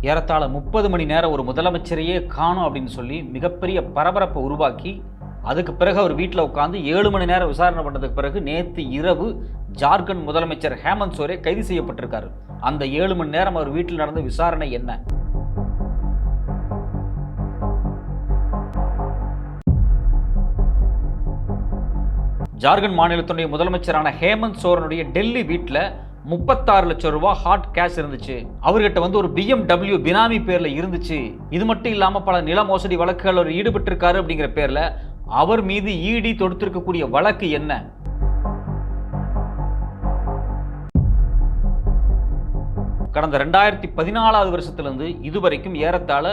ஏறத்தாழ முப்பது மணி நேரம் ஒரு முதலமைச்சரையே காணும் அப்படின்னு சொல்லி மிகப்பெரிய பரபரப்பை உருவாக்கி அதுக்கு பிறகு அவர் வீட்டில் உட்காந்து ஏழு மணி நேரம் விசாரணை பண்ணதுக்கு பிறகு நேற்று இரவு ஜார்க்கண்ட் முதலமைச்சர் ஹேமந்த் சோரே கைது செய்யப்பட்டிருக்காரு. அந்த ஏழு மணி நேரம் அவர் வீட்டில் நடந்த விசாரணை என்ன? ஜார்க்கண்ட் மாநிலத்தினுடைய முதலமைச்சரான ஹேமந்த் சோரனுடைய டெல்லி வீட்டில் முப்பத்தாறு லட்சம் ரூபாய் ஹாட் கேஷ் இருந்துச்சு. அவர்கிட்ட வந்து ஒரு பிஎம்டபிள்யூ பினாமி பேர்ல இருந்துச்சு. இது மட்டும் இல்லாம பல நில மோசடி வழக்குகள் அவர் ஈடுபட்டிருக்காரு அப்படிங்கிற பேர்ல அவர் மீது இடி தொடுத்திருக்கக்கூடிய வழக்கு என்ன? கடந்த ரெண்டாயிரத்தி பதினாலாவது வருஷத்துலேருந்து இதுவரைக்கும் ஏறத்தாழ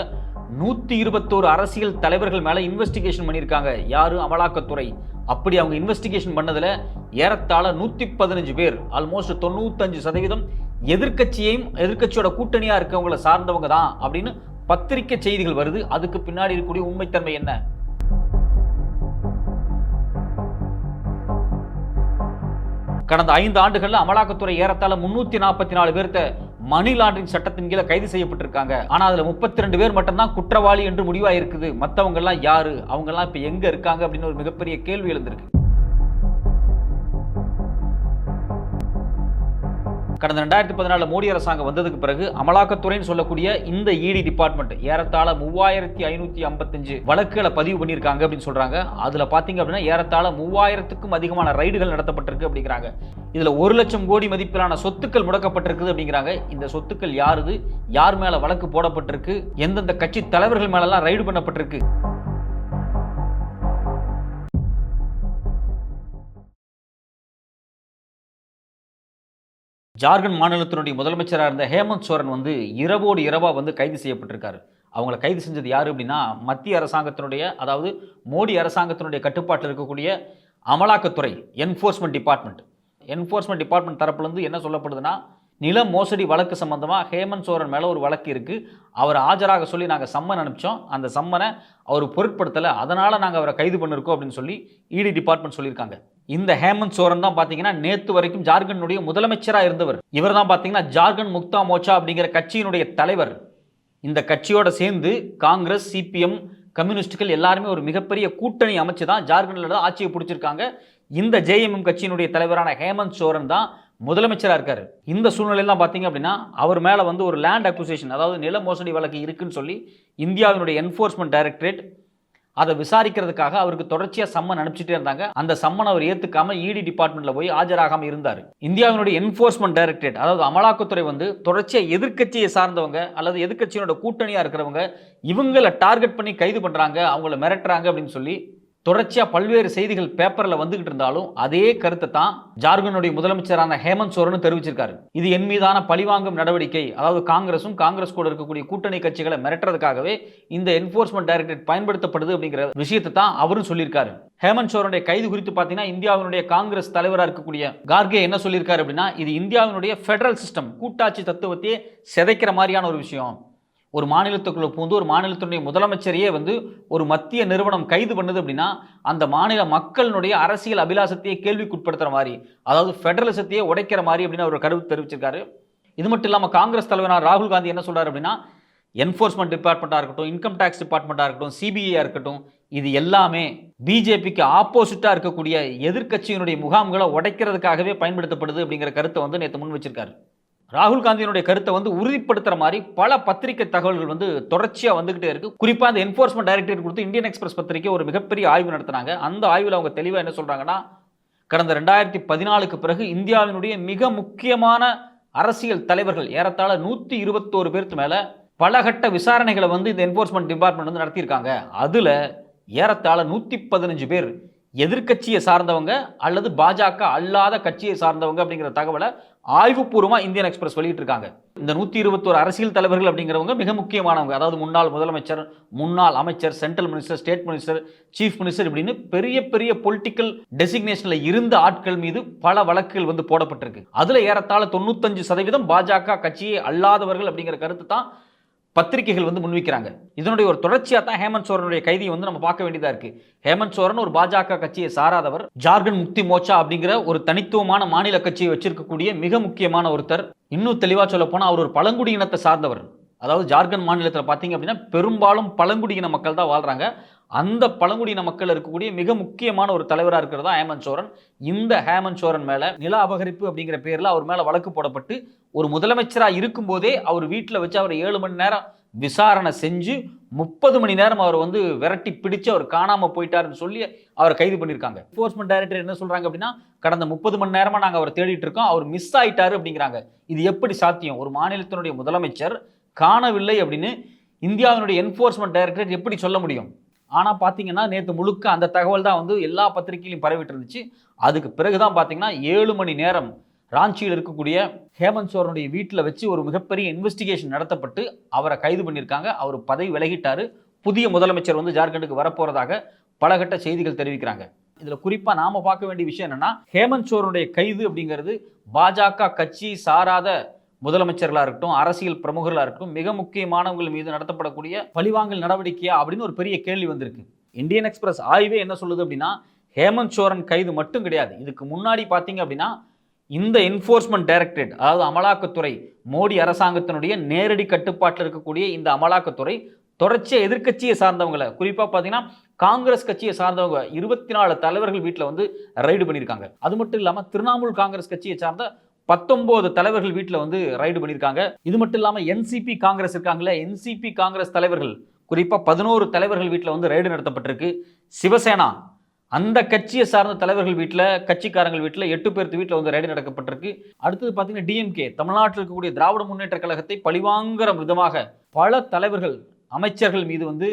நூற்றி இருபத்தோரு அரசியல் தலைவர்கள் மேலே இன்வெஸ்டிகேஷன் பண்ணியிருக்காங்க. யாரு? அமலாக்கத்துறை. அப்படி அவங்க இன்வெஸ்டிகேஷன் பண்ணதில் ஏறத்தாழ நூற்றி பதினஞ்சு பேர் ஆல்மோஸ்ட் தொண்ணூத்தஞ்சு சதவீதம் எதிர்க்கட்சியையும் எதிர்க்கட்சியோட கூட்டணியாக இருக்கவங்களை சார்ந்தவங்க தான் அப்படின்னு பத்திரிக்கை செய்திகள் வருது. அதுக்கு பின்னாடி இருக்கக்கூடிய உண்மைத்தன்மை என்ன? கடந்த ஐந்து ஆண்டுகளில் அமலாக்கத்துறை ஏறத்தாழ முன்னூத்தி நாற்பத்தி நாலு பேர்த்த மணி லாண்டரிங் சட்டத்தின் கீழே கைது செய்யப்பட்டிருக்காங்க. ஆனா அதுல முப்பத்தி ரெண்டு பேர் மட்டும்தான் குற்றவாளி என்று முடிவாயிருக்குது. மத்தவங்க எல்லாம் யாரு? அவங்க எல்லாம் இப்ப எங்க இருக்காங்க? அப்படின்னு ஒரு மிகப்பெரிய கேள்வி எழுந்திருக்கு. கடந்த ரெண்டாயிரத்தி பதினாலு மோடி அரசாங்கம் வந்ததுக்கு பிறகு அமலாக்கத்துறைன்னு சொல்லக்கூடிய இந்த இடி டிபார்ட்மெண்ட் ஏறத்தாழ மூவாயிரத்தி ஐநூத்தி ஐம்பத்தஞ்சு வழக்குகளை பதிவு பண்ணியிருக்காங்க அப்படின்னு சொல்றாங்க. அதுல பாத்தீங்க அப்படின்னா ஏறத்தாழ மூவாயிரத்துக்கும் அதிகமான ரைடுகள் நடத்தப்பட்டிருக்கு அப்படிங்கிறாங்க. இதுல ஒரு லட்சம் கோடி மதிப்பிலான சொத்துக்கள் முடக்கப்பட்டிருக்குது அப்படிங்கிறாங்க. இந்த சொத்துக்கள் யாருது? யார் மேல வழக்கு போடப்பட்டிருக்கு? எந்தெந்த கட்சி தலைவர்கள் மேலெல்லாம் ரைடு பண்ணப்பட்டிருக்கு? ஜார்க்கண்ட் மாநிலத்தினுடைய முதலமைச்சராக இருந்த ஹேமந்த் சோரன் வந்து இரவோடு இரவாக வந்து கைது செய்யப்பட்டிருக்காரு. அவங்கள கைது செஞ்சது யார் அப்படின்னா மத்திய அரசாங்கத்தினுடைய அதாவது மோடி அரசாங்கத்தினுடைய கட்டுப்பாட்டில் இருக்கக்கூடிய அமலாக்கத்துறை என்ஃபோர்ஸ்மெண்ட் டிபார்ட்மெண்ட் என்ஃபோர்ஸ்மெண்ட் டிபார்ட்மெண்ட் தரப்புலேருந்து என்ன சொல்லப்படுதுன்னா நில மோசடி வழக்கு சம்பந்தமாக ஹேமந்த் சோரன் மேலே ஒரு வழக்கு இருக்குது அவர் ஆஜராக சொல்லி நாங்கள் சம்மன் அனுப்பிச்சோம். அந்த சம்மனை அவர் பொருட்படுத்தலை. அதனால் நாங்கள் அவரை கைது பண்ணிருக்கோம் அப்படின்னு சொல்லி இடி டிபார்ட்மெண்ட் சொல்லியிருக்காங்க. இந்த ஹேமந்த் சோரன் தான் பார்த்தீங்கன்னா நேற்று வரைக்கும் ஜார்க்கண்டுடைய முதலமைச்சராக இருந்தவர். இவர் தான் பார்த்தீங்கன்னா ஜார்க்கண்ட் முக்தா மோர்ச்சா அப்படிங்கிற கட்சியினுடைய தலைவர். இந்த கட்சியோட சேர்ந்து காங்கிரஸ் சிபிஎம் கம்யூனிஸ்டுகள் எல்லாருமே ஒரு மிகப்பெரிய கூட்டணி அமைச்சு தான் ஜார்க்கண்டில் தான் ஆட்சியை பிடிச்சிருக்காங்க. இந்த ஜேஎம்எம் கட்சியினுடைய தலைவரான ஹேமந்த் சோரன் தான் முதலமைச்சராக இருக்கார். இந்த சூழ்நிலையெல்லாம் பார்த்தீங்க அப்படின்னா அவர் மேலே வந்து ஒரு லேண்ட் அக்யூசேஷன் அதாவது நில மோசடி வழக்கு இருக்குன்னு சொல்லி இந்தியாவினுடைய என்ஃபோர்ஸ்மெண்ட் டைரக்டரேட் அதை விசாரிக்கிறதுக்காக அவருக்கு தொடர்ச்சியாக சம்மன் அனுப்பிச்சிட்டே இருந்தாங்க. அந்த சம்மன் அவர் ஏற்றுக்காம இடி டிபார்ட்மெண்ட்டில் போய் ஆஜராகாமல் இருந்தார். இந்தியாவினுடைய என்ஃபோர்ஸ்மெண்ட் டைரக்டரேட் அதாவது அமலாக்கத்துறை வந்து தொடர்ச்சியாக எதிர்க்கட்சியை சார்ந்தவங்க அல்லது எதிர்க்கட்சியினோட கூட்டணியாக இருக்கிறவங்க இவங்களை டார்கெட் பண்ணி கைது பண்ணுறாங்க அவங்கள மிரட்டுறாங்க அப்படின்னு சொல்லி தொடர்ச்சியாக பல்வேறு செய்திகள் பேப்பரில் வந்துகிட்டு இருந்தாலும் அதே கருத்தை தான் ஜார்க்கண்டுடைய முதலமைச்சரான ஹேமந்த் சோரன் தெரிவிச்சிருக்காரு. இது என் மீதான பழிவாங்கும் நடவடிக்கை. அதாவது காங்கிரஸும் காங்கிரஸ் கூட இருக்கக்கூடிய கூட்டணி கட்சிகளை மிரட்டுறதுக்காகவே இந்த என்ஃபோர்ஸ்மெண்ட் டைரக்டரேட் பயன்படுத்தப்படுது அப்படிங்கிற விஷயத்தை தான் அவரும் சொல்லியிருக்காரு. ஹேமந்த் சோரனுடைய கைது குறித்து பார்த்தீங்கன்னா இந்தியாவினுடைய காங்கிரஸ் தலைவராக இருக்கக்கூடிய கார்கே என்ன சொல்லியிருக்காரு அப்படின்னா இது இந்தியாவினுடைய ஃபெடரல் சிஸ்டம் கூட்டாட்சி தத்துவத்தையே சிதைக்கிற மாதிரியான ஒரு விஷயம். ஒரு மாநிலத்துக்குள்ளே பூந்து ஒரு மாநிலத்தினுடைய முதலமைச்சரையே வந்து ஒரு மத்திய நிறுவனம் கைது பண்ணுது அப்படின்னா அந்த மாநில மக்களினுடைய அரசியல் அபிலாசத்தையே கேள்விக்குட்படுத்துற மாதிரி அதாவது ஃபெடரலிசத்தையே உடைக்கிற மாதிரி அப்படின்னு அவர் கருத்து தெரிவிச்சிருக்காரு. இது மட்டும் இல்லாமல் காங்கிரஸ் தலைவரான ராகுல் காந்தி என்ன சொல்கிறார் அப்படின்னா என்ஃபோர்ஸ்மெண்ட் டிபார்ட்மெண்ட்டாக இருக்கட்டும் இன்கம் டேக்ஸ் டிபார்ட்மெண்ட்டாக இருக்கட்டும் சிபிஐயாக இருக்கட்டும் இது எல்லாமே பிஜேபிக்கு ஆப்போசிட்டாக இருக்கக்கூடிய எதிர்க்கட்சியினுடைய முகாம்களை உடைக்கிறதுக்காகவே பயன்படுத்தப்படுது அப்படிங்கிற கருத்தை வந்து நேற்று முன் வச்சிருக்காரு ராகுல் காந்தியினுடைய கருத்தை வந்து உறுதிப்படுத்துற மாதிரி பல பத்திரிகை தகவல்கள் வந்து தொடர்ச்சியாக வந்துகிட்டே இருக்கு. குறிப்பாக அந்த என்ஃபோர்ஸ்மெண்ட் டைரக்டரேட் கொடுத்து இந்தியன் எக்ஸ்பிரஸ் பத்திரிகை ஒரு மிகப்பெரிய ஆய்வு நடத்தினாங்க. அந்த ஆய்வில் அவங்க தெளிவாக என்ன சொல்றாங்கன்னா கடந்த ரெண்டாயிரத்தி பதினாலுக்கு பிறகு இந்தியாவினுடைய மிக முக்கியமான அரசியல் தலைவர்கள் ஏறத்தாழ நூற்றி இருபத்தோரு பேருக்கு மேலே பலகட்ட விசாரணைகளை வந்து இந்த என்ஃபோர்ஸ்மெண்ட் டிபார்ட்மெண்ட் வந்து நடத்தியிருக்காங்க. அதில் ஏறத்தாழ நூற்றி பதினஞ்சு பேர் எதிர்க்கட்சியை சார்ந்தவங்க அல்லது பாஜக அல்லாத கட்சியை சார்ந்தவங்க அப்படிங்கிற தகவலை ஆய்வுபூர்வமாக இந்தியன் எக்ஸ்பிரஸ் வெளியிட்டிருக்காங்க இந்த நூற்றி இருபத்தோரு அரசியல் தலைவர்கள் அப்படிங்கிறவங்க மிக முக்கியமானவங்க. அதாவது முன்னாள் முதலமைச்சர் முன்னாள் அமைச்சர் central minister state minister chief minister இப்படின்னு பெரிய பெரிய பொலிட்டிக்கல் டெசிக்னேஷனில் இருந்த ஆட்கள் மீது பல வழக்குகள் வந்து போடப்பட்டிருக்கு. அதில் ஏறத்தாழ தொண்ணூத்தஞ்சு சதவீதம் பாஜக கட்சியை அல்லாதவர்கள் அப்படிங்கிற கருத்து தான் பத்திரிகைகள் வந்து முன்வைக்கிறாங்க. இதனுடைய ஒரு தொடர்ச்சியாக தான் ஹேமந்த் சோரனுடைய கைதியை வந்து நம்ம பார்க்க வேண்டியதா இருக்கு. ஹேமந்த் சோரன் ஒரு பாஜக கட்சியை சாராதவர். ஜார்க்கண்ட் முக்தி மோர்ச்சா அப்படிங்கிற ஒரு தனித்துவமான மாநில கட்சியை வச்சிருக்கக்கூடிய மிக முக்கியமான ஒருத்தர். இன்னும் தெளிவாக சொல்ல போனால் அவர் ஒரு பழங்குடி இனத்தை சார்ந்தவர். அதாவது ஜார்க்கண்ட் மாநிலத்தில் பார்த்தீங்க அப்படின்னா பெரும்பாலும் பழங்குடியின மக்கள் தான் வாழ்றாங்க. அந்த பழங்குடியின மக்கள் இருக்கக்கூடிய மிக முக்கியமான ஒரு தலைவராக இருக்கிறதா ஹேமந்த் சோரன். இந்த ஹேமந்த் சோரன் மேலே நில அபகரிப்பு அப்படிங்கிற பேரில் அவர் மேலே வழக்கு போடப்பட்டு ஒரு முதலமைச்சராக இருக்கும்போதே அவர் வீட்டில் வச்சு அவர் ஏழு மணி நேரம் விசாரணை செஞ்சு முப்பது மணி நேரம் அவர் வந்து விரட்டி பிடிச்சு அவர் காணாமல் போயிட்டாருன்னு சொல்லி அவரை கைது பண்ணியிருக்காங்க. என்ஃபோர்ஸ்மெண்ட் டைரக்டர் என்ன சொல்கிறாங்க அப்படின்னா கடந்த முப்பது மணி நேரமாக நாங்கள் அவர் தேடிட்டு இருக்கோம் அவர் மிஸ் ஆயிட்டாரு அப்படிங்கிறாங்க. இது எப்படி சாத்தியம்? ஒரு மாநிலத்தினுடைய முதலமைச்சர் காணவில்லை அப்படின்னு இந்தியாவினுடைய என்ஃபோர்ஸ்மெண்ட் டைரக்டரேட் எப்படி சொல்ல முடியும்? ஆனால் பார்த்தீங்கன்னா நேற்று முழுக்க அந்த தகவல் தான் வந்து எல்லா பத்திரிகையிலையும் பரவிட்டு இருந்துச்சு. அதுக்கு பிறகு தான் பார்த்தீங்கன்னா ஏழு மணி நேரம் ராஞ்சியில் இருக்கக்கூடிய ஹேமந்த் சோரனுடைய வீட்டில் வச்சு ஒரு மிகப்பெரிய இன்வெஸ்டிகேஷன் நடத்தப்பட்டு அவரை கைது பண்ணியிருக்காங்க. அவர் பதவி விலகிட்டார். புதிய முதலமைச்சர் வந்து ஜார்க்கண்டுக்கு வரப்போகிறதாக பலகட்ட செய்திகள் தெரிவிக்கிறாங்க. இதில் குறிப்பாக நாம் பார்க்க வேண்டிய விஷயம் என்னென்னா ஹேமந்த் சோரனுடைய கைது அப்படிங்கிறது பாஜக கட்சி சாராத முதலமைச்சர்களாக இருக்கட்டும் அரசியல் பிரமுகர்களாக இருக்கட்டும் மிக முக்கியமானவர்கள் மீது நடத்தப்படக்கூடிய பழிவாங்கல் நடவடிக்கையா அப்படின்னு ஒரு பெரிய கேள்வி வந்திருக்கு. இந்தியன் எக்ஸ்பிரஸ் ஆய்வே என்ன சொல்லுது அப்படின்னா ஹேமந்த் சோரன் கைது மட்டும் கிடையாது. இதுக்கு முன்னாடி பார்த்தீங்க அப்படின்னா இந்த என்ஃபோர்ஸ்மெண்ட் டைரக்டரேட் அதாவது அமலாக்கத்துறை மோடி அரசாங்கத்தினுடைய நேரடி கட்டுப்பாட்டில் இருக்கக்கூடிய இந்த அமலாக்கத்துறை தொடர்ச்சியாக எதிர்க்கட்சியை சார்ந்தவங்களை குறிப்பாக பார்த்தீங்கன்னா காங்கிரஸ் கட்சியை சார்ந்தவங்க இருபத்தி நாலு தலைவர்கள் வீட்டில் வந்து ரைடு பண்ணியிருக்காங்க. அது மட்டும் இல்லாமல் திரிணாமுல் காங்கிரஸ் கட்சியை சார்ந்த பத்தொன்பது தலைவர்கள் வீட்டில் வந்து ரைடு பண்ணியிருக்காங்க இது மட்டும் இல்லாமல் என்சிபி காங்கிரஸ் இருக்காங்களே என்சிபி காங்கிரஸ் தலைவர்கள் குறிப்பாக பதினோரு தலைவர்கள் வீட்டில் வந்து ரைடு நடத்தப்பட்டிருக்கு. சிவசேனா அந்த கட்சியை சார்ந்த தலைவர்கள் வீட்டில் கட்சிக்காரங்கள் வீட்டில் எட்டு பேர்த்து வீட்டில் வந்து ரைடு நடக்கப்பட்டிருக்கு. அடுத்தது பார்த்தீங்கன்னா டிஎம்கே தமிழ்நாட்டில் இருக்கக்கூடிய திராவிட முன்னேற்ற கழகத்தை பழிவாங்கிற விதமாக பல தலைவர்கள் அமைச்சர்கள் மீது வந்து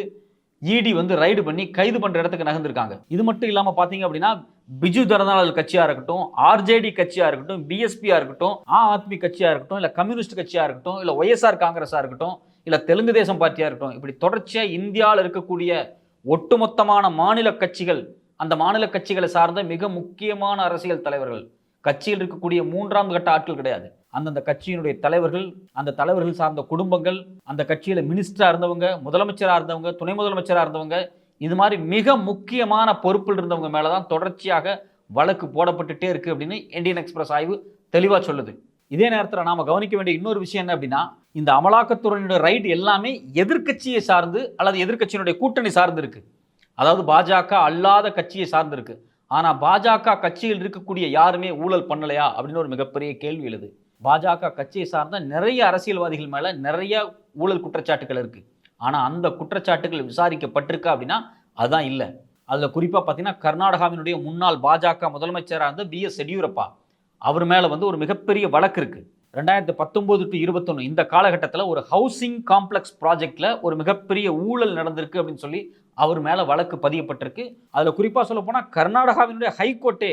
இடி வந்து ரைடு பண்ணி கைது பண்ணுற இடத்துக்கு நகர்ந்திருக்காங்க. இது மட்டும் இல்லாமல் பார்த்தீங்க அப்படின்னா பிஜு ஜனதாதள் கட்சியாக இருக்கட்டும் ஆர்ஜேடி கட்சியாக இருக்கட்டும் பிஎஸ்பியாக இருக்கட்டும் ஆ ஆத்மி கட்சியாக இருக்கட்டும் இல்லை கம்யூனிஸ்ட் கட்சியாக இருக்கட்டும் இல்லை ஒய்எஸ்ஆர் காங்கிரஸாக இருக்கட்டும் இல்லை தெலுங்கு தேசம் பார்ட்டியாக இருக்கட்டும் இப்படி தொடர்ச்சியாக இந்தியாவில் இருக்கக்கூடிய ஒட்டுமொத்தமான மாநில கட்சிகள் அந்த மாநில கட்சிகளை சார்ந்த மிக முக்கியமான அரசியல் தலைவர்கள் கட்சியில் இருக்கக்கூடிய மூன்றாம் கட்ட ஆட்கள் கிடையாது. அந்தந்த கட்சியினுடைய தலைவர்கள் அந்த தலைவர்கள் சார்ந்த குடும்பங்கள் அந்த கட்சியில் மினிஸ்டராக இருந்தவங்க முதலமைச்சராக இருந்தவங்க துணை முதலமைச்சராக இருந்தவங்க இது மாதிரி மிக முக்கியமான பொறுப்பில் இருந்தவங்க மேலே தான் தொடர்ச்சியாக வழக்கு போடப்பட்டுட்டே இருக்குது அப்படின்னு இந்தியன் எக்ஸ்பிரஸ் ஆய்வு தெளிவாக சொல்லுது. இதே நேரத்தில் நாம் கவனிக்க வேண்டிய இன்னொரு விஷயம் என்ன அப்படின்னா இந்த அமலாக்கத்துறையினுடைய ரைட் எல்லாமே எதிர்க்கட்சியை சார்ந்து அல்லது எதிர்க்கட்சியினுடைய கூட்டணி சார்ந்து இருக்குது அதாவது பாஜக அல்லாத கட்சியை சார்ந்து இருக்குது ஆனால் பாஜக கட்சியில் இருக்கக்கூடிய யாருமே ஊழல் பண்ணலையா அப்படின்னு ஒரு மிகப்பெரிய கேள்வி எழுது. பாஜக கட்சியை சார்ந்த நிறைய அரசியல்வாதிகள் மேலே நிறைய ஊழல் குற்றச்சாட்டுகள் இருக்குது ஆனால் அந்த குற்றச்சாட்டுகள் விசாரிக்கப்பட்டிருக்கா அப்படின்னா அதுதான் இல்லை. அதில் குறிப்பாக பார்த்தீங்கன்னா கர்நாடகாவினுடைய முன்னாள் பாஜக முதலமைச்சராக இருந்த பி எஸ் எடியூரப்பா. அவர் மேலே வந்து ஒரு மிகப்பெரிய வழக்கு இருக்குது ரெண்டாயிரத்தி பத்தொம்போது டு இருபத்தொன்று இந்த காலகட்டத்தில் ஒரு ஹவுசிங் காம்ப்ளெக்ஸ் ப்ராஜெக்டில் ஒரு மிகப்பெரிய ஊழல் நடந்திருக்கு அப்படின்னு சொல்லி அவர் மேலே வழக்கு பதியப்பட்டிருக்கு. அதில் குறிப்பாக சொல்ல போனால் கர்நாடகாவினுடைய ஹைகோர்ட்டே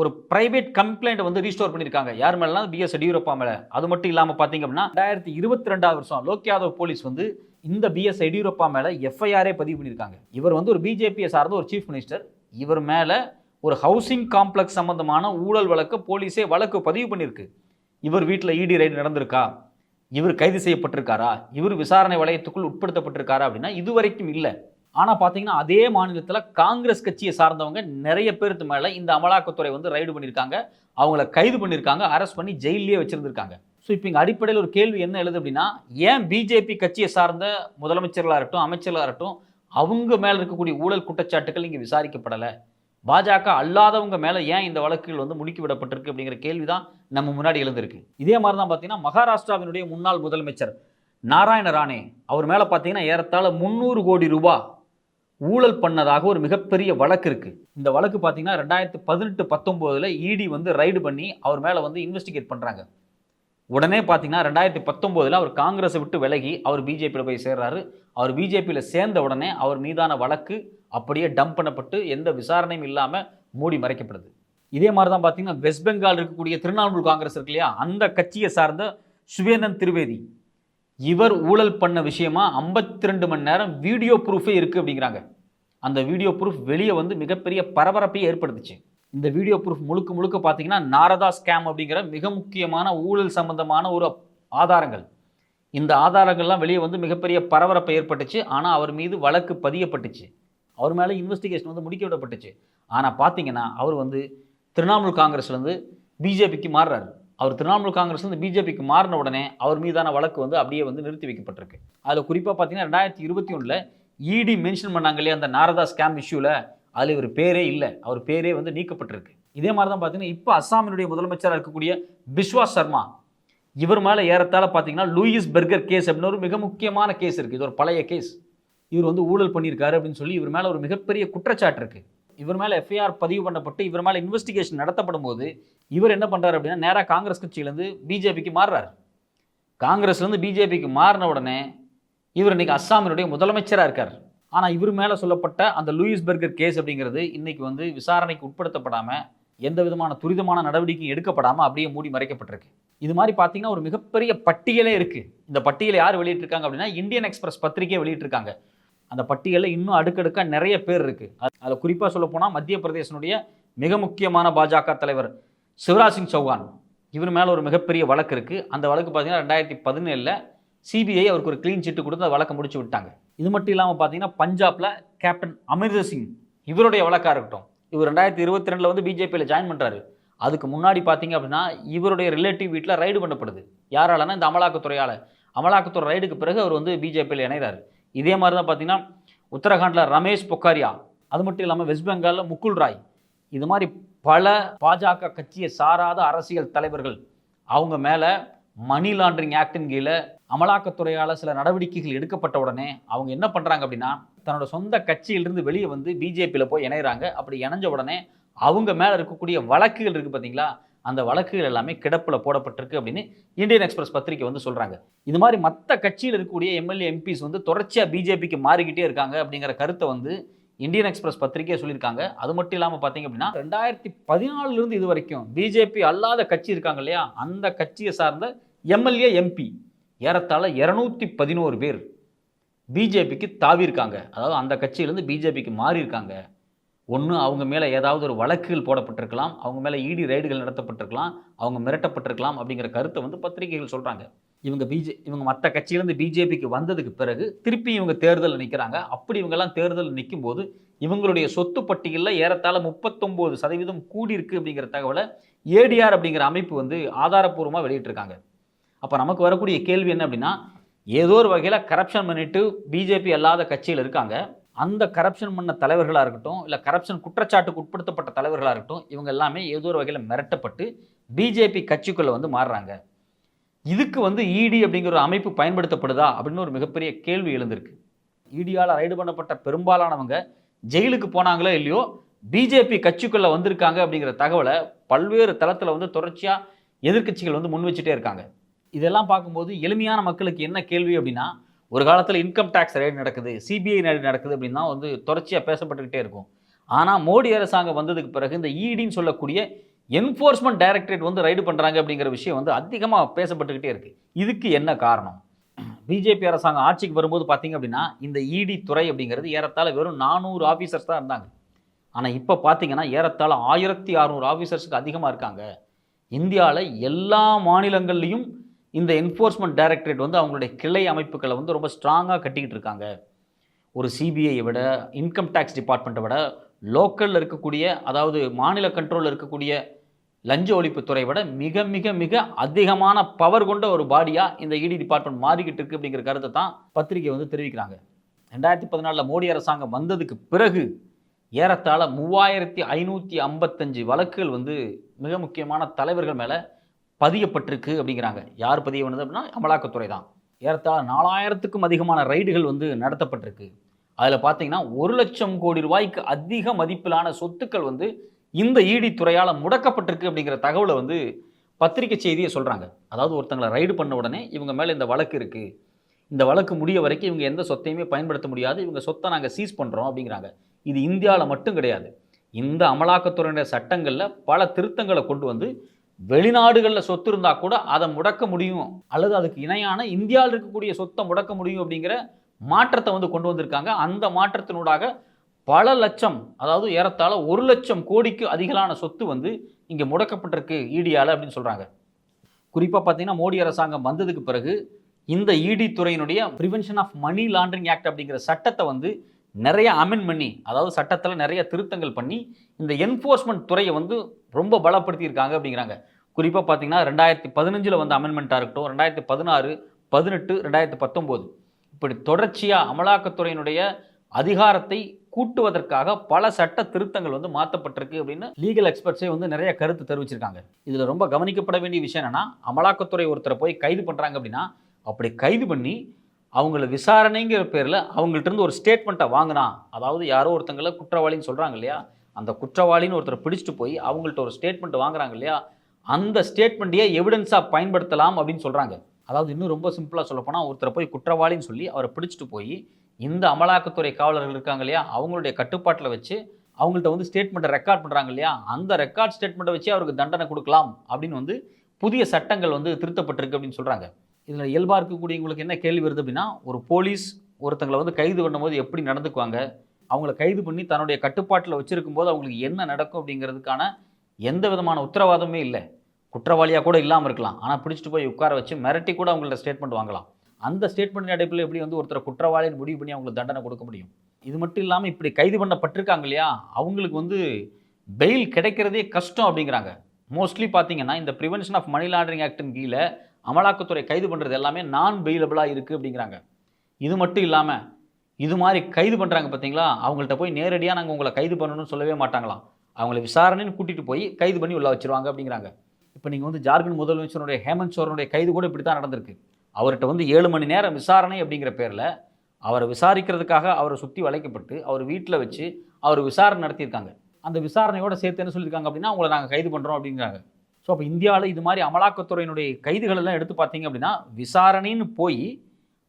ஒரு பிரைவேட் கம்ப்ளைண்ட் வந்து ரீஸ்டோர் பண்ணியிருக்காங்க யார் மேலாம் பிஎஸ் எடியூரப்பா மேலே. அது மட்டும் இல்லாமல் பார்த்தீங்க அப்படின்னா ரெண்டாயிரத்தி இருபத்தி ரெண்டாவது வருஷம் லோக் யாதவ் போலீஸ் வந்து இந்த பிஎஸ் எடியூரப்பா மேலே எஃப்ஐஆரே பதிவு பண்ணியிருக்காங்க இவர் வந்து ஒரு பிஜேபியை சார்ந்த ஒரு சீஃப் மினிஸ்டர் இவர் மேலே ஒரு ஹவுசிங் காம்ப்ளெக்ஸ் சம்பந்தமான ஊழல் வழக்கு போலீஸே வழக்கு பதிவு பண்ணியிருக்கு இவர் வீட்டில் இடி ரைடு நடந்திருக்கா? இவர் கைது செய்யப்பட்டிருக்காரா? இவர் விசாரணை வளையத்துக்குள் உட்படுத்தப்பட்டிருக்காரா அப்படின்னா இது வரைக்கும் இல்லை. ஆனால் பார்த்தீங்கன்னா அதே மாநிலத்தில் காங்கிரஸ் கட்சியை சார்ந்தவங்க நிறைய பேருக்கு மேலே இந்த அமலாக்கத்துறை வந்து ரைடு பண்ணியிருக்காங்க. அவங்கள கைது பண்ணியிருக்காங்க அரெஸ்ட் பண்ணி ஜெயிலே வச்சுருந்துருக்காங்க. ஸோ இப்போ இங்கே அடிப்படையில் ஒரு கேள்வி என்ன எழுது அப்படின்னா ஏன் பிஜேபி கட்சியை சார்ந்த முதலமைச்சர்களாக இருக்கட்டும் அமைச்சர்களாக இருக்கட்டும் அவங்க மேலே இருக்கக்கூடிய ஊழல் குற்றச்சாட்டுகள் இங்கே விசாரிக்கப்படலை. பாஜக அல்லாதவங்க மேலே ஏன் இந்த வழக்குகள் வந்து முடுக்கி விடப்பட்டிருக்கு அப்படிங்கிற கேள்வி தான் நம்ம முன்னாடி எழுந்திருக்கு. இதே மாதிரி தான் பார்த்தீங்கன்னா மகாராஷ்டிராவினுடைய முன்னாள் முதலமைச்சர் நாராயண ராணே அவர் மேலே பார்த்தீங்கன்னா ஏறத்தாழ முந்நூறு கோடி ரூபாய் ஊழல் பண்ணதாக ஒரு மிகப்பெரிய வழக்கு இருக்குது இந்த வழக்கு பார்த்தீங்கன்னா ரெண்டாயிரத்து பதினெட்டு பத்தொம்போதில் இடி வந்து ரைடு பண்ணி அவர் மேலே வந்து இன்வெஸ்டிகேட் பண்ணுறாங்க உடனே பார்த்தீங்கன்னா ரெண்டாயிரத்தி பத்தொம்போதில் அவர் காங்கிரஸை விட்டு விலகி அவர் பிஜேபியில் போய் சேர்றாரு. அவர் பிஜேபியில் சேர்ந்த உடனே அவர் மீதான வழக்கு அப்படியே டம்ப் பண்ணப்பட்டு எந்த விசாரணையும் இல்லாமல் மூடி மறைக்கப்படுது. இதே மாதிரி தான் பார்த்தீங்கன்னா வெஸ்ட் பெங்கால் இருக்கக்கூடிய திரிணாமுல் காங்கிரஸ் இருக்கு இல்லையா? அந்த கட்சியை சார்ந்த சுவேந்தன் திரிவேதி. இவர் ஊழல் பண்ண விஷயமா 52 ரெண்டு மணி நேரம் வீடியோ ப்ரூஃபே இருக்குது அப்படிங்கிறாங்க. அந்த வீடியோ ப்ரூஃப் வெளியே வந்து மிகப்பெரிய பரபரப்பை ஏற்படுத்துச்சு. இந்த வீடியோ ப்ரூஃப் முழுக்க முழுக்க பார்த்தீங்கன்னா நாரதா ஸ்கேம் அப்படிங்கிற மிக முக்கியமான ஊழல் சம்பந்தமான ஒரு ஆதாரங்கள். இந்த ஆதாரங்கள்லாம் வெளியே வந்து மிகப்பெரிய பரபரப்பை ஏற்பட்டுச்சு. ஆனால் அவர் மீது வழக்கு பதியப்பட்டுச்சு. அவர் மேலே இன்வெஸ்டிகேஷன் வந்து முடிக்க விடப்பட்டுச்சு. ஆனால் பார்த்தீங்கன்னா அவர் வந்து திரிணாமுல் காங்கிரஸ்லேருந்து பிஜேபிக்கு மாறுறாரு. அவர் திரிணாமுல் காங்கிரஸ் வந்து பிஜேபிக்கு மாறின உடனே அவர் மீதான வழக்கு வந்து அப்படியே வந்து நிறுத்தி வைக்கப்பட்டிருக்கு. அதில் குறிப்பாக பார்த்தீங்கன்னா ரெண்டாயிரத்தி இருபத்தி ஒன்றில் இடி மென்ஷன் பண்ணாங்க இல்லையா அந்த நாரதா ஸ்கேம் இஷ்யூவில் அதில் இவர் பேரே இல்லை. அவர் பேரே வந்து நீக்கப்பட்டிருக்கு. இதே மாதிரி தான் பார்த்தீங்கன்னா இப்போ அஸ்ஸாமினுடைய முதலமைச்சராக இருக்கக்கூடிய பிஸ்வாஸ் சர்மா இவர் மேலே ஏறத்தால் பார்த்தீங்கன்னா லூயிஸ் பெர்கர் கேஸ் அப்படின்னு ஒரு மிக முக்கியமான கேஸ் இருக்குது இது ஒரு பழைய கேஸ் இவர் வந்து ஊழல் பண்ணியிருக்காரு அப்படின்னு சொல்லி இவர் மேலே ஒரு மிகப்பெரிய குற்றச்சாட்டு இருக்குது இவர் மேலே எஃப்ஐஆர் பதிவு பண்ணப்பட்டு இவர் மேலே இன்வெஸ்டிகேஷன் நடத்தப்படும் போது இவர் என்ன பண்ணுறாரு அப்படின்னா நேராக காங்கிரஸ் கட்சியிலேருந்து பிஜேபிக்கு மாறுறாரு. காங்கிரஸ்லேருந்து பிஜேபிக்கு மாறின உடனே இவர் இன்னைக்கு அஸ்ஸாமினுடைய முதலமைச்சராக இருக்கார். ஆனால் இவர் மேலே சொல்லப்பட்ட அந்த லூயிஸ் பர்கர் கேஸ் அப்படிங்கிறது இன்னைக்கு வந்து விசாரணைக்கு உட்படுத்தப்படாமல் எந்த விதமான துரிதமான நடவடிக்கையும் எடுக்கப்படாமல் அப்படியே மூடி மறைக்கப்பட்டிருக்கு. இது மாதிரி பார்த்தீங்கன்னா ஒரு மிகப்பெரிய பட்டியலே இருக்குது இந்த பட்டியலை யார் வெளியிட்டிருக்காங்க அப்படின்னா இந்தியன் எக்ஸ்பிரஸ் பத்திரிகை வெளியிட்டிருக்காங்க. அந்த பட்டியலில் இன்னும் அடுக்கடுக்காக நிறைய பேர் இருக்குது அதில் குறிப்பாக சொல்ல போனால் மத்திய பிரதேசனுடைய மிக முக்கியமான பாஜக தலைவர் சிவராஜ் சிங் சௌகான் இவர் மேலே ஒரு மிகப்பெரிய வழக்கு இருக்குது அந்த வழக்கு பார்த்தீங்கன்னா ரெண்டாயிரத்தி பதினேழில் சிபிஐ அவருக்கு ஒரு க்ளீன் சிட்டு கொடுத்து அந்த வழக்கை முடிச்சு விட்டாங்க. இது மட்டும் இல்லாமல் பார்த்தீங்கன்னா பஞ்சாபில் கேப்டன் அமிர்தர் சிங் இவருடைய வழக்காக இருக்கட்டும். இவர் ரெண்டாயிரத்தி இருபத்தி ரெண்டில் வந்து பிஜேபியில் ஜாயின் பண்ணுறாரு அதுக்கு முன்னாடி பார்த்தீங்க அப்படின்னா இவருடைய ரிலேட்டிவ் வீட்டில் ரைடு பண்ணப்படுது. யாராலன்னா இந்த அமலாக்கத்துறையால். அமலாக்கத்துறை ரைடுக்கு பிறகு அவர் வந்து பிஜேபியில் இணைகிறாரு இதே மாதிரி தான் பார்த்தீங்கன்னா உத்தரகாண்டில் ரமேஷ் பொக்காரியா அது மட்டும் இல்லாமல் வெஸ்ட் பெங்காலில் முகுல் ராய். இது மாதிரி பல பாஜக கட்சியை சாராத அரசியல் தலைவர்கள் அவங்க மேலே மணி லாண்டரிங் ஆக்டின் கீழே அமலாக்கத்துறையால் சில நடவடிக்கைகள் எடுக்கப்பட்ட உடனே அவங்க என்ன பண்ணுறாங்க அப்படின்னா தன்னோட சொந்த கட்சியிலிருந்து வெளியே வந்து பிஜேபியில் போய் இணைகிறாங்க அப்படி இணைஞ்ச உடனே அவங்க மேலே இருக்கக்கூடிய வழக்குகள் இருக்குது பார்த்தீங்களா அந்த வழக்குகள் எல்லாமே கிடப்பில் போடப்பட்டிருக்கு அப்படின்னு இந்தியன் எக்ஸ்பிரஸ் பத்திரிக்கை வந்து சொல்கிறாங்க இது மாதிரி மற்ற கட்சியில் இருக்கக்கூடிய எம்எல்ஏ எம்பிஸ் வந்து தொடர்ச்சியாக பிஜேபிக்கு மாறிக்கிட்டே இருக்காங்க அப்படிங்கிற கருத்தை வந்து இந்தியன் எக்ஸ்பிரஸ் பத்திரிகையை சொல்லியிருக்காங்க. அது மட்டும் இல்லாமல் பார்த்தீங்க அப்படின்னா ரெண்டாயிரத்தி பதினாலுலேருந்து இது வரைக்கும் பிஜேபி அல்லாத கட்சி இருக்காங்க இல்லையா? அந்த கட்சியை சார்ந்த எம்எல்ஏ எம்பி ஏறத்தாழ இரநூத்தி பதினோரு பேர் பிஜேபிக்கு தாவியிருக்காங்க அதாவது அந்த கட்சியிலேருந்து பிஜேபிக்கு மாறியிருக்காங்க ஒன்று அவங்க மேலே ஏதாவது ஒரு வழக்குகள் போடப்பட்டிருக்கலாம். அவங்க மேலே இடி ரைடுகள் நடத்தப்பட்டிருக்கலாம். அவங்க மிரட்டப்பட்டிருக்கலாம் அப்படிங்கிற கருத்தை வந்து பத்திரிகைகள் சொல்கிறாங்க இவங்க பிஜே இவங்க மற்ற கட்சியிலேருந்து பிஜேபிக்கு வந்ததுக்கு பிறகு திருப்பி இவங்க தேர்தலில் நிற்கிறாங்க அப்படி இவங்கெல்லாம் தேர்தலில் நிற்கும் போது இவங்களுடைய சொத்து பட்டியலில் ஏறத்தாழ முப்பத்தொம்போது சதவீதம் கூடியிருக்கு அப்படிங்கிற தகவலை ஏடிஆர் அப்படிங்கிற அமைப்பு வந்து ஆதாரப்பூர்வமாக வெளியிட்டிருக்காங்க. அப்போ நமக்கு வரக்கூடிய கேள்வி என்ன அப்படின்னா ஏதோ ஒரு வகையில் கரப்ஷன் பண்ணிட்டு பிஜேபி அல்லாத கட்சியில் இருக்காங்க. அந்த கரப்ஷன் பண்ண தலைவர்களாக இருக்கட்டும் இல்லை கரப்ஷன் குற்றச்சாட்டுக்கு உட்படுத்தப்பட்ட தலைவர்களாக இருக்கட்டும் இவங்க எல்லாமே ஏதோ ஒரு வகையில் மிரட்டப்பட்டு பிஜேபி கட்சிக்குள்ளே வந்து மாறுறாங்க. இதுக்கு வந்து இடி அப்படிங்கிற ஒரு அமைப்பு பயன்படுத்தப்படுதா அப்படின்னு ஒரு மிகப்பெரிய கேள்வி எழுந்திருக்கு. இடியால் ரைடு பண்ணப்பட்ட பெரும்பாலானவங்க ஜெயிலுக்கு போனாங்களோ இல்லையோ பிஜேபி கட்சிக்குள்ளே வந்திருக்காங்க அப்படிங்கிற தகவலை பல்வேறு தளத்தில் வந்து தொடர்ச்சியாக எதிர்க்கட்சிகள் வந்து முன் வச்சுட்டே இருக்காங்க. இதெல்லாம் பார்க்கும்போது எளிமையான மக்களுக்கு என்ன கேள்வி அப்படின்னா ஒரு காலத்தில் இன்கம் டேக்ஸ் ரைடு நடக்குது சிபிஐ ரைடு நடக்குது அப்படின்னா வந்து தொடர்ச்சியாக பேசப்பட்டுக்கிட்டே இருக்கும். ஆனால் மோடி அரசாங்கம் வந்ததுக்கு பிறகு இந்த இடின்னு சொல்லக்கூடிய என்ஃபோர்ஸ்மெண்ட் டைரக்டரேட் வந்து ரைடு பண்ணுறாங்க அப்படிங்கிற விஷயம் வந்து அதிகமாக பேசப்பட்டுக்கிட்டே இருக்குது இதுக்கு என்ன காரணம்? பிஜேபி அரசாங்கம் ஆட்சிக்கு வரும்போது பார்த்திங்க அப்படின்னா இந்த இடி துறை அப்படிங்கிறது ஏறத்தாழ வெறும் நானூறு ஆஃபீஸர்ஸ் தான் இருந்தாங்க. ஆனால் இப்போ பார்த்தீங்கன்னா ஏறத்தாழ ஆயிரத்தி அறநூறு ஆஃபீஸர்ஸுக்கு அதிகமாக இருக்காங்க. இந்தியாவில் எல்லா மாநிலங்கள்லேயும் இந்த என்ஃபோர்ஸ்மெண்ட் டைரக்டரேட் வந்து அவங்களுடைய கிளை அமைப்புகளை வந்து ரொம்ப ஸ்ட்ராங்காக கட்டிக்கிட்டு இருக்காங்க. ஒரு சிபிஐயை விட இன்கம் டேக்ஸ் டிபார்ட்மெண்ட்டை விட லோக்கலில் இருக்கக்கூடிய அதாவது மாநில கண்ட்ரோலில் இருக்கக்கூடிய லஞ்ச ஒழிப்புத்துறை விட மிக மிக மிக அதிகமான பவர் கொண்ட ஒரு பாடியாக இந்த இடி டிபார்ட்மெண்ட் மாறிக்கிட்டு இருக்கு அப்படிங்கிற கருத்தை தான் பத்திரிகை வந்து தெரிவிக்கிறாங்க. ரெண்டாயிரத்தி பதினாலில் மோடி அரசாங்கம் வந்ததுக்கு பிறகு ஏறத்தாழ மூவாயிரத்தி ஐநூற்றி ஐம்பத்தஞ்சு வழக்குகள் வந்து மிக முக்கியமான தலைவர்கள் மேலே பதியப்பட்டிருக்கு அப்படிங்கிறாங்க. யார் பதிய பண்ணுது அப்படின்னா அமலாக்கத்துறை தான். ஏறத்தாழ நாலாயிரத்துக்கும் அதிகமான ரைடுகள் வந்து நடத்தப்பட்டிருக்கு. அதில் பார்த்தீங்கன்னா ஒரு லட்சம் கோடி ரூபாய்க்கு அதிக மதிப்பிலான சொத்துக்கள் வந்து இந்த ஈடி துறையால் முடக்கப்பட்டிருக்கு அப்படிங்கிற தகவலை வந்து பத்திரிக்கை செய்தியை சொல்கிறாங்க அதாவது ஒருத்தங்களை ரைடு பண்ண உடனே இவங்க மேலே இந்த வழக்கு இருக்குது இந்த வழக்கு முடிய வரைக்கும் இவங்க எந்த சொத்தையுமே பயன்படுத்த முடியாது. இவங்க சொத்தை நாங்கள் சீஸ் பண்ணுறோம் அப்படிங்கிறாங்க. இது இந்தியாவில் மட்டும் கிடையாது. இந்த அமலாக்கத்துறையினுடைய சட்டங்களில் பல திருத்தங்களை கொண்டு வந்து வெளிநாடுகளில் சொத்து இருந்தால் கூட அதை முடக்க முடியும். அல்லது அதுக்கு இணையான இந்தியாவில் இருக்கக்கூடிய சொத்தை முடக்க முடியும் அப்படிங்கிற மாற்றத்தை வந்து கொண்டு வந்திருக்காங்க. அந்த மாற்றத்தினூடாக பல லட்சம் அதாவது ஏறத்தாழ ஒரு லட்சம் கோடிக்கு அதிகமான சொத்து வந்து இங்கே முடக்கப்பட்டிருக்கு ஈடியால் அப்படின்னு சொல்கிறாங்க குறிப்பாக பார்த்தீங்கன்னா மோடி அரசாங்கம் வந்ததுக்கு பிறகு இந்த இடி துறையினுடைய prevention of money laundering act அப்படிங்கிற சட்டத்தை வந்து நிறைய அமெண்ட் பண்ணி அதாவது சட்டத்தில் நிறைய திருத்தங்கள் பண்ணி இந்த என்ஃபோர்ஸ்மெண்ட் துறையை வந்து ரொம்ப பலப்படுத்தியிருக்காங்க அப்படிங்கிறாங்க. குறிப்பாக பார்த்தீங்கன்னா ரெண்டாயிரத்தி பதினஞ்சில் வந்த அமெண்ட்மெண்ட்டாக இருக்கட்டும் ரெண்டாயிரத்தி பதினாறு பதினெட்டு ரெண்டாயிரத்தி பத்தொம்போது இப்படி தொடர்ச்சியாக அமலாக்கத்துறையினுடைய அதிகாரத்தை கூட்டுவதற்காக பல சட்ட திருத்தங்கள் வந்து மாற்றப்பட்டிருக்கு அப்படின்னு லீகல் எக்ஸ்பர்ட்ஸே வந்து நிறைய கருத்து தெரிவிச்சிருக்காங்க. இதில் ரொம்ப கவனிக்கப்பட வேண்டிய விஷயம் என்னன்னா அமலாக்கத்துறை ஒருத்தரை போய் கைது பண்ணுறாங்க அப்படின்னா அப்படி கைது பண்ணி அவங்கள விசாரணைங்கிற பேரில் அவங்கள்ட்ட இருந்து ஒரு ஸ்டேட்மெண்ட்டை வாங்கினா அதாவது யாரோ ஒருத்தங்கள குற்றவாளின்னு சொல்கிறாங்க இல்லையா அந்த குற்றவாளின்னு ஒருத்தரை பிடிச்சிட்டு போய் அவங்கள்ட்ட ஒரு ஸ்டேட்மெண்ட் வாங்குறாங்க இல்லையா அந்த ஸ்டேட்மெண்ட்டையே எவிடன்ஸாக பயன்படுத்தலாம் அப்படின்னு சொல்கிறாங்க அதாவது இன்னும் ரொம்ப சிம்பிளாக சொல்லப்போனால் ஒருத்தரை போய் குற்றவாளின்னு சொல்லி அவரை பிடிச்சிட்டு போய் இந்த அமலாக்கத்துறை காவலர்கள் இருக்காங்க இல்லையா அவங்களுடைய கட்டுப்பாட்டில் வச்சு அவங்கள்ட்ட வந்து ஸ்டேட்மெண்ட்டை ரெக்கார்ட் பண்ணுறாங்க இல்லையா அந்த ரெக்கார்ட் ஸ்டேட்மெண்ட்டை வச்சு அவருக்கு தண்டனை கொடுக்கலாம் அப்படின்னு வந்து புதிய சட்டங்கள் வந்து திருத்தப்பட்டிருக்கு அப்படின்னு சொல்கிறாங்க இதில் இயல்பாக இருக்கக்கூடியவங்களுக்கு என்ன கேள்வி வருது அப்படின்னா ஒரு போலீஸ் ஒருத்தங்களை வந்து கைது பண்ணும்போது எப்படி நடந்துக்குவாங்க? அவங்கள கைது பண்ணி தன்னுடைய கட்டுப்பாட்டில் வச்சுருக்கும் போது அவங்களுக்கு என்ன நடக்கும் அப்படிங்கிறதுக்கான எந்த விதமான உத்தரவாதமே இல்லை. குற்றவாளியாக கூட இல்லாமல் இருக்கலாம். ஆனால் பிடிச்சிட்டு போய் உட்கார வச்சு மிரட்டி கூட அவங்கள்ட்ட ஸ்டேட்மெண்ட் வாங்கலாம். அந்த ஸ்டேட்மெண்ட் அடிப்பில் எப்படி வந்து ஒருத்தரை குற்றவாளின்னு முடிவு பண்ணி அவங்களுக்கு தண்டனை கொடுக்க முடியும்? இது மட்டும் இல்லாமல் இப்படி கைது பண்ணப்பட்டிருக்காங்க இல்லையா? அவங்களுக்கு வந்து பெயில் கிடைக்கிறதே கஷ்டம் அப்படிங்கிறாங்க. மோஸ்ட்லி பார்த்தீங்கன்னா இந்த ப்ரிவென்ஷன் ஆஃப் மணி லாண்டரிங் ஆக்டின் கீழே அமலாக்கத்துறை கைது பண்ணுறது எல்லாமே நான் பெயிலபிளாக இருக்குது அப்படிங்கிறாங்க. இது மட்டும் இல்லாமல் இது மாதிரி கைது பண்ணுறாங்க பார்த்தீங்களா? அவங்கள்ட்ட போய் நேரடியாக நாங்கள் உங்களை கைது பண்ணணும்னு சொல்லவே மாட்டாங்களாம். அவங்கள விசாரணைன்னு கூட்டிகிட்டு போய் கைது பண்ணி உள்ள வச்சிருவாங்க அப்படிங்கிறாங்க. இப்போ நீங்கள் வந்து ஜார்க்கண்ட் முதலமைச்சருடைய ஹேமந்த் சோரனுடைய கைது கூட இப்படி தான் நடந்திருக்கு. அவர்கிட்ட வந்து ஏழு மணி நேரம் விசாரணை அப்படிங்கிற பேரில் அவரை விசாரிக்கிறதுக்காக அவரை சுற்றி வளைக்கப்பட்டு அவர் வீட்டில் வச்சு அவர் விசாரணை நடத்தியிருக்காங்க. அந்த விசாரணையோட சேர்த்து என்ன சொல்லியிருக்காங்க அப்படின்னா அவங்கள நாங்கள் கைது பண்ணுறோம் அப்படிங்கிறாங்க. ஸோ அப்போ இந்தியாவில் இது மாதிரி அமலாக்கத்துறையினுடைய கைதுகள் எல்லாம் எடுத்து பார்த்தீங்க அப்படின்னா விசாரணைன்னு போய்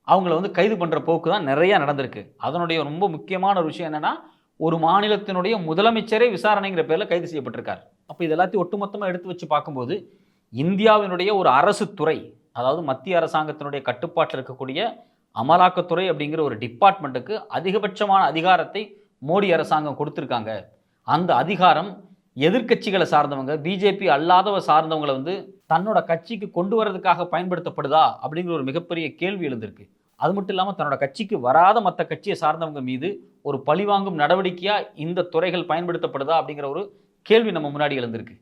அவங்கள வந்து கைது பண்ணுற போக்கு தான் நிறைய நடந்திருக்கு. அதனுடைய ரொம்ப முக்கியமான ஒரு விஷயம் என்னென்னா ஒரு மாநிலத்தினுடைய முதலமைச்சரே விசாரணைங்கிற பேரில் கைது செய்யப்பட்டிருக்கார். அப்போ இது எல்லாத்தையும் ஒட்டுமொத்தமாக எடுத்து வச்சு பார்க்கும்போது இந்தியாவினுடைய ஒரு அரசு துறை அதாவது மத்திய அரசாங்கத்தினுடைய கட்டுப்பாட்டில் இருக்கக்கூடிய அமலாக்கத்துறை அப்படிங்கிற ஒரு டிபார்ட்மெண்ட்டுக்கு அதிகபட்சமான அதிகாரத்தை மோடி அரசாங்கம் கொடுத்துருக்காங்க. அந்த அதிகாரம் எதிர்க்கட்சிகளை சார்ந்தவங்க பிஜேபி அல்லாதவ சார்ந்தவங்களை வந்து தன்னோட கட்சிக்கு கொண்டு வரதுக்காக பயன்படுத்தப்படுதா அப்படிங்கிற ஒரு மிகப்பெரிய கேள்வி எழுந்திருக்கு. அது மட்டும் இல்லாமல் தன்னோட கட்சிக்கு வராத மற்ற கட்சியை சார்ந்தவங்க மீது ஒரு பழிவாங்கும் நடவடிக்கையாக இந்த துறைகள் பயன்படுத்தப்படுதா அப்படிங்கிற ஒரு கேள்வி நம்ம முன்னாடி எழுந்திருக்கு.